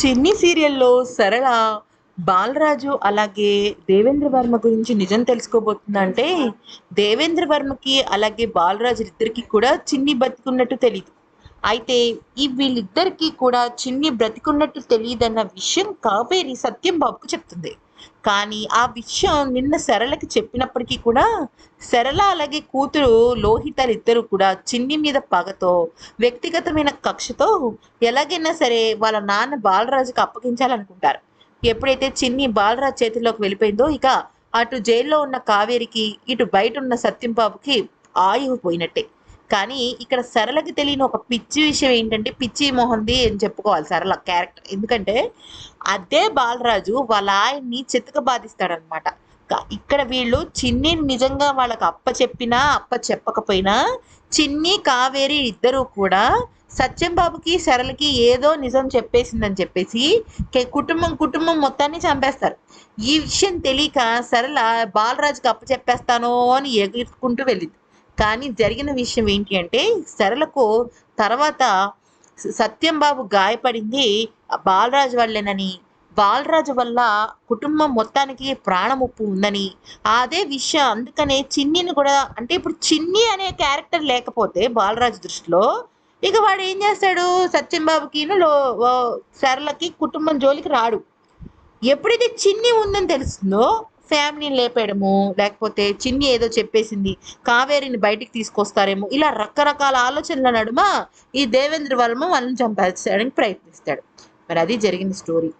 చిన్ని సీరియల్లో సరళ బాలరాజు అలాగే దేవేంద్ర వర్మ గురించి నిజం తెలుసుకోబోతుందంటే దేవేంద్ర వర్మకి అలాగే బాలరాజు ఇద్దరికి కూడా చిన్ని బతికున్నట్టు తెలియదు అయితే ఈ వీళ్ళిద్దరికీ కూడా చిన్ని బ్రతికున్నట్టు తెలియదన్న విషయం కావేరి సత్యం బాబుకు చెప్తుంది. కానీ ఆ విషయం నిన్న సరళకి చెప్పినప్పటికీ కూడా సరళ అలాగే కూతురు లోహితలు ఇద్దరు కూడా చిన్ని మీద పగతో వ్యక్తిగతమైన కక్షతో ఎలాగైనా సరే వాళ్ళ నాన్న బాలరాజుకి అప్పగించాలనుకుంటారు. ఎప్పుడైతే చిన్ని బాలరాజ్ చేతిలోకి వెళ్ళిపోయిందో ఇక అటు జైల్లో ఉన్న కావేరికి ఇటు బయట ఉన్న సత్యంబాబుకి ఆయువు పోయినట్టే. కానీ ఇక్కడ సరళకి తెలియని ఒక పిచ్చి విషయం ఏంటంటే పిచ్చి మొహంది అని చెప్పుకోవాలి సరళ క్యారెక్టర్ ఎందుకంటే అదే బాలరాజు వాళ్ళ ఆయన్ని చితక బాధిస్తాడనమాట. ఇక్కడ వీళ్ళు చిన్ని నిజంగా వాళ్ళకి అప్ప చెప్పినా అప్ప చెప్పకపోయినా చిన్ని కావేరి ఇద్దరూ కూడా సత్యం బాబుకి సరళకి ఏదో నిజం చెప్పేసిందని చెప్పేసి కుటుంబం కుటుంబం మొత్తాన్ని చంపేస్తారు. ఈ విషయం తెలియక సరళ బాలరాజుకి అప్ప చెప్పేస్తాను అని ఎగురుకుంటూ వెళ్ళింది. కానీ జరిగిన విషయం ఏంటి అంటే సరళకు తర్వాత సత్యం బాబు గాయపడింది బాలరాజు వల్లేనని. బాలరాజు వల్ల కుటుంబం మొత్తానికి ప్రాణముప్పు ఉందని. అదే విషయం అందుకనే చిన్నిని కూడా అంటే ఇప్పుడు చిన్ని అనే క్యారెక్టర్ లేకపోతే బాలరాజు దృష్టిలో ఇక వాడు ఏం చేస్తాడు? సత్యం బాబుకి లో సరళకి కుటుంబం జోలికి రాడు. ఎప్పుడైతే చిన్ని ఉందని తెలుస్తుందో ఫ్యామిలీని లేపేయడము లేకపోతే చిన్ని ఏదో చెప్పేసింది కావేరిని బయటికి తీసుకొస్తారేమో ఇలా రకరకాల ఆలోచనల నడుమ ఈ దేవేంద్ర వర్మ వాళ్ళని చంపేయడానికి ప్రయత్నిస్తాడు. మరి అది జరిగిన స్టోరీ